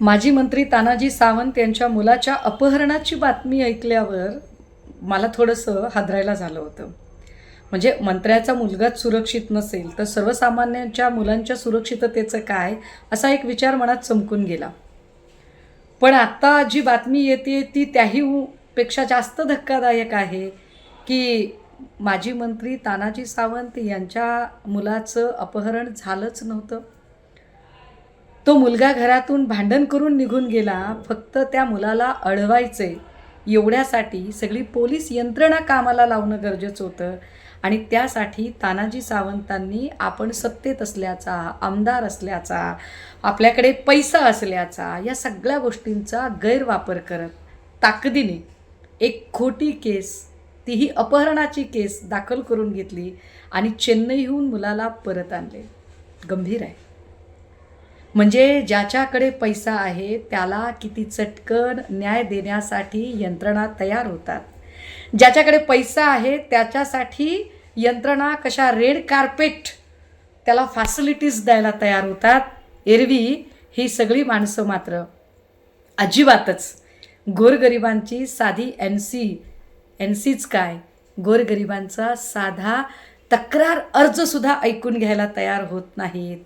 माजी मंत्री तानाजी सावंत यांच्या मुलाच्या अपहरणाची बातमी ऐकल्यावर मला थोडंसं हादरायला झालं होतं. म्हणजे मंत्र्याचा मुलगाच सुरक्षित नसेल तर सर्वसामान्यांच्या मुलांच्या सुरक्षिततेचं काय? असा एक विचार मनात चमकून गेला. पण आत्ता जी बातमी येते ती त्याही पेक्षा जास्त धक्कादायक आहे की माजी मंत्री तानाजी सावंत यांच्या मुलाचं अपहरण झालंच नव्हतं. तो मुलगा घरातून भांडण करून निघून गेला फक्त त्या मुलाला अडवायचे. एवढ्यासाठी सगळी पोलीस यंत्रणा कामाला लावणं गरजेचं होतं आणि त्यासाठी तानाजी सावंतांनी आपण सत्तेत असल्याचा आमदार असल्याचा आपल्याकडे पैसा असल्याचा या सगळ्या गोष्टींचा गैरवापर करत ताकदीने एक खोटी केस तीही अपहरणाची केस दाखल करून घेतली आणि चेन्नईहून मुलाला परत आणले. गंभीर आहे. म्हणजे ज्याच्याकडे पैसा आहे त्याला किती चटकन न्याय देण्यासाठी यंत्रणा तयार होतात. ज्याच्याकडे पैसा आहे त्याच्यासाठी यंत्रणा कशा रेड कार्पेट त्याला फॅसिलिटीज द्यायला तयार होतात. एरवी ही सगळी माणसं मात्र अजिबातच गोरगरिबांची साधी एन सी एन सीच काय? गोरगरिबांचा साधा तक्रार अर्जसुद्धा ऐकून घ्यायला तयार होत नाहीत.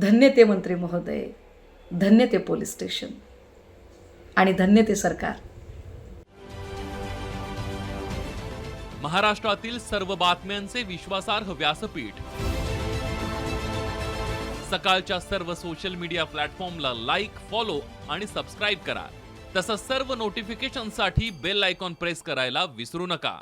धन्य ते मंत्री महोदय धन्य ते पोलीस स्टेशन आणि धन्य ते सरकार. महाराष्ट्रातील सर्व बातम्यांचे विश्वासार्ह व्यासपीठ. सकाळच्या सर्व सोशल मीडिया प्लॅटफॉर्मला लाईक फॉलो आणि सबस्क्राईब करा. तसंच सर्व नोटिफिकेशनसाठी बेल आयकॉन प्रेस करायला विसरू नका.